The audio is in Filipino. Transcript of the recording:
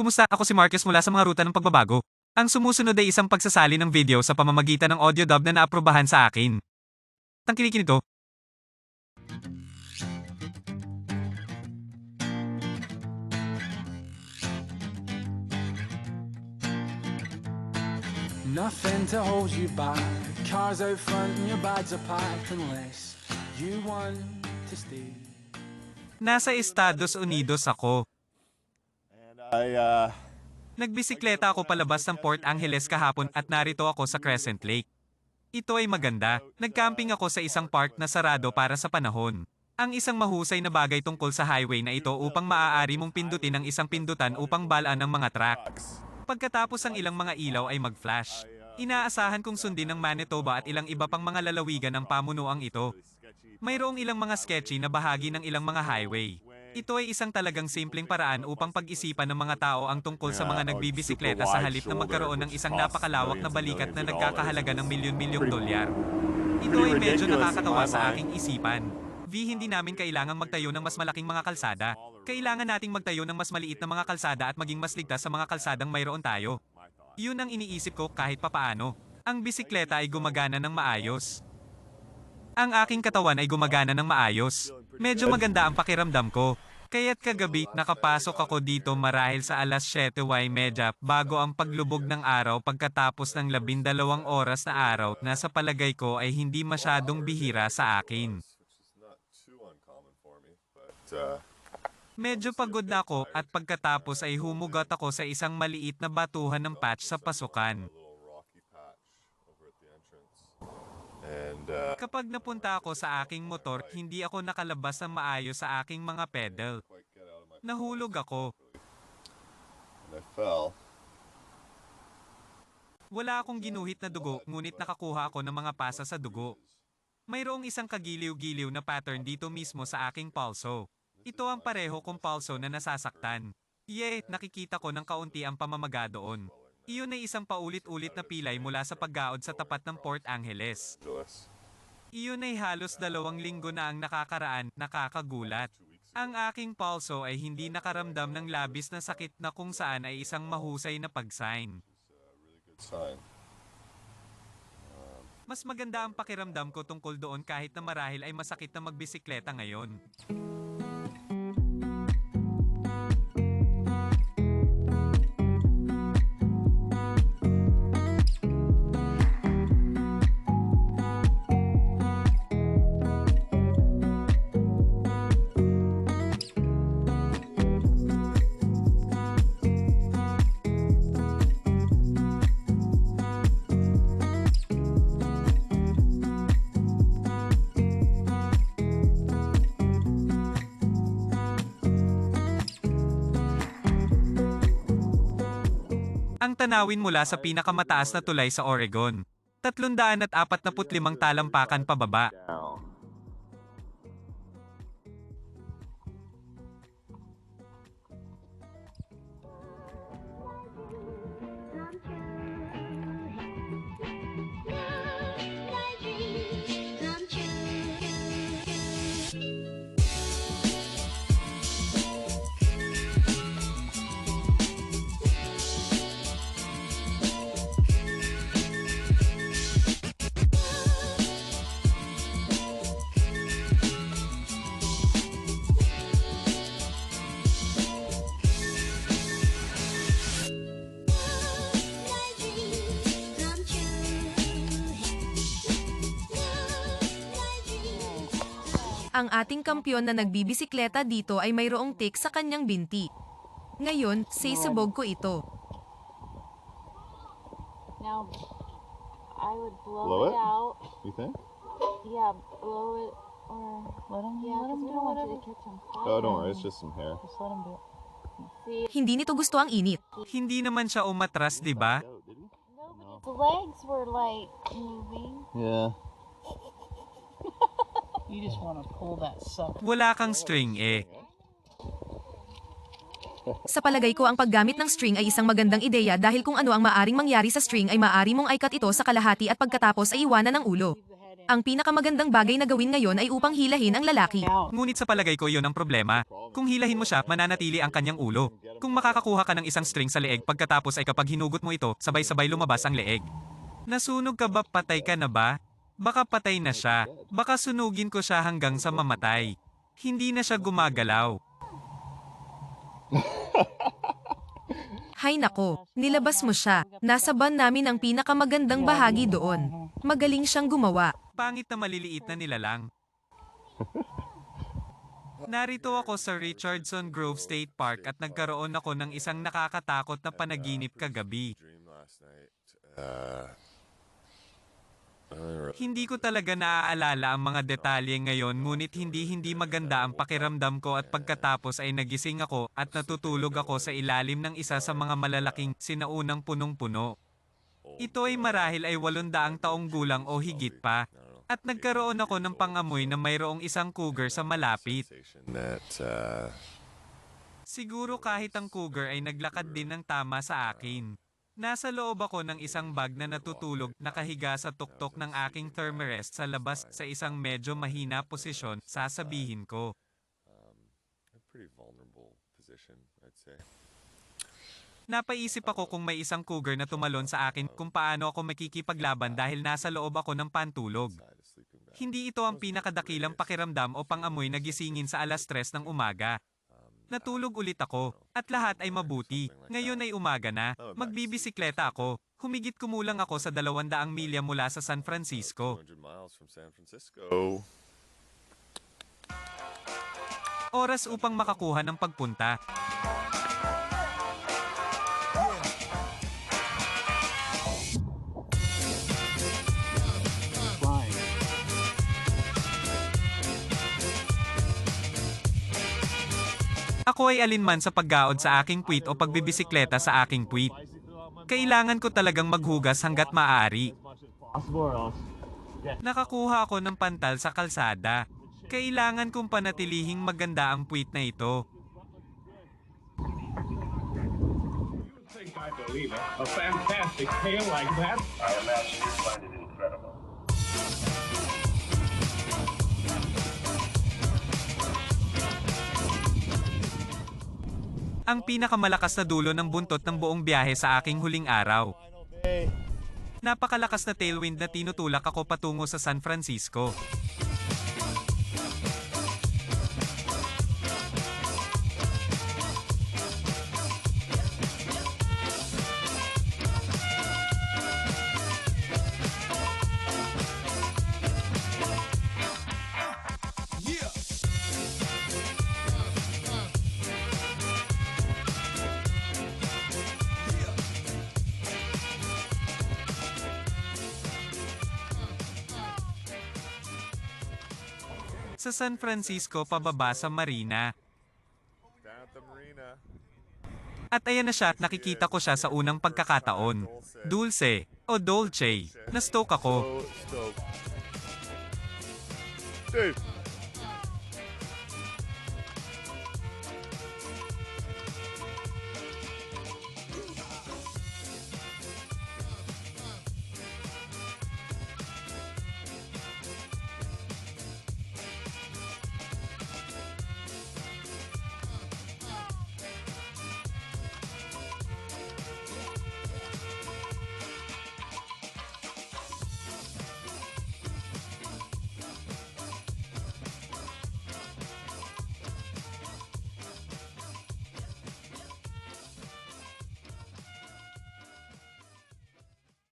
Kumusta? Ako si Marcus mula sa mga ruta ng pagbabago. Ang sumusunod ay isang pagsasali ng video sa pamamagitan ng audio dub na naaprubahan sa akin. Tangkilikin ito. Nothing to hold you back. Cars out front and your bags are packed unless you want to stay. Nasa Estados Unidos ako. I, uh, Nagbisikleta ako palabas ng Port Angeles kahapon at narito ako sa Crescent Lake. Ito ay maganda. Nagcamping ako sa isang park na sarado para sa panahon. Ang isang mahusay na bagay tungkol sa highway na ito upang maaari mong pindutin ang isang pindutan upang balaan ng mga truck. Pagkatapos ang ilang mga ilaw ay mag-flash. Inaasahan kong sundin ng Manitoba at ilang iba pang mga lalawigan ng pamunuang ito. Mayroong ilang mga sketchy na bahagi ng ilang mga highway. Ito ay isang talagang simpleng paraan upang pag-isipan ng mga tao ang tungkol sa mga nagbibisikleta sa halip na magkaroon ng isang napakalawak na balikat na nagkakahalaga ng milyon-milyong dolyar. Ito ay medyo nakakatawa sa aking isipan. V, hindi namin kailangang magtayo ng mas malaking mga kalsada. Kailangan nating magtayo ng mas maliit na mga kalsada at maging mas ligtas sa mga kalsadang mayroon tayo. Yun ang iniisip ko kahit papaano. Ang bisikleta ay gumagana ng maayos. Ang aking katawan ay gumagana ng maayos. Medyo maganda ang pakiramdam ko. Kaya't kagabi, nakapasok ako dito marahil sa alas 7.30 bago ang paglubog ng araw pagkatapos ng labindalawang oras na araw na sa palagay ko ay hindi masyadong bihira sa akin. Medyo pagod na ako at pagkatapos ay humugot ako sa isang maliit na batuhan ng patch sa pasukan. Uh, Kapag napunta ako sa aking motor, hindi ako nakalabas ng maayos sa aking mga pedal. Nahulog ako. and I fell. Wala akong ginuhit na dugo, ngunit nakakuha ako ng mga pasa sa dugo. Mayroong isang kagiliw-giliw na pattern dito mismo sa aking pulso. Ito ang pareho kong pulso na nasasaktan. Ye, nakikita ko ng kaunti ang pamamaga doon. Iyon ay isang paulit-ulit na pilay mula sa paggaod sa tapat ng Port Angeles. Iyon ay halos dalawang linggo na ang nakakaraan, nakakagulat. Ang aking pulso ay hindi nakaramdam ng labis na sakit na kung saan ay isang mahusay na pag-sign. Mas maganda ang pakiramdam ko tungkol doon kahit na marahil ay masakit na magbisikleta ngayon. Ang tanawin mula sa pinakamataas na tulay sa Oregon. 345 talampakan pababa. Ang ating kampyon na nagbibisikleta dito ay mayroong tik sa kanyang binti. Ngayon, sisibog ko ito. Now, I would blow, Blow it, it? out. You think? Yeah, blow it or let him. Yeah, we don't want you to catch. Oh, don't worry. It's just some hair. Just let him do it. See, Hindi nito gusto ang init. Hindi naman siya umatras, di ba? no, but his legs were like moving. Yeah. You just want to pull that sucker. Wala kang string eh. Sa palagay ko ang paggamit ng string ay isang magandang ideya dahil kung ano ang maaring mangyari sa string ay maari mong ikat ito sa kalahati at pagkatapos ay iwanan ng ulo. Ang pinakamagandang bagay na gawin ngayon ay upang hilahin ang lalaki. Ngunit sa palagay ko iyon ang problema. Kung hilahin mo siya, mananatili ang kanyang ulo. Kung makakakuha ka ng isang string sa leeg pagkatapos ay kapag hinugot mo ito, sabay-sabay lumabas ang leeg. Nasunog ka ba? Patay ka na ba? Baka patay na siya. Baka sunugin ko siya hanggang sa mamatay. Hindi na siya gumagalaw. Hay nako, nilabas mo siya. Nasa ban namin ang pinakamagandang bahagi doon. Magaling siyang gumawa. Pangit na maliliit na nilalang. Narito ako sa Richardson Grove State Park at nagkaroon ako ng isang nakakatakot na panaginip kagabi. Uh, Hindi ko talaga naaalala ang mga detalye ngayon ngunit hindi hindi maganda ang pakiramdam ko at pagkatapos ay nagising ako at natutulog ako sa ilalim ng isa sa mga malalaking sinaunang punong-puno. Ito ay marahil ay 800 taong gulang o higit pa. At nagkaroon ako ng pangamoy na mayroong isang cougar sa malapit. uh, Siguro kahit ang cougar ay naglakad din ng tama sa akin. Nasa loob ako ng isang bag na natutulog nakahiga sa tuktok ng aking thermarest sa labas sa isang medyo mahina posisyon, sasabihin ko. say. Napaisip ako kung may isang cougar na tumalon sa akin kung paano ako makikipaglaban dahil nasa loob ako ng pantulog. Hindi ito ang pinakadakilang pakiramdam o pangamoy na gisingin sa alas 3 ng umaga. Natulog ulit ako, at lahat ay mabuti. Ngayon ay umaga na, magbibisikleta ako. Humigit kumulang ako sa 200 milya mula sa San Francisco. 200 miles from San Francisco. Oras upang makakuha ng pagpunta. Ako ay alinman sa paggaod sa aking puwit o pagbibisikleta sa aking puwit. Kailangan ko talagang maghugas hanggat maaari. Nakakuha ako ng pantal sa kalsada. Kailangan kong panatilihing maganda ang puwit na ito. I believe it. A fantastic tale like that. I imagine you find it Ang pinakamalakas na dulo ng buntot ng buong biyahe sa aking huling araw. Napakalakas na tailwind na tinutulak ako patungo sa San Francisco. Sa San Francisco pababa sa Marina. At ayan na siya at nakikita ko siya sa unang pagkakataon. Dulce o Dolce. Na-stoke ako. Dude,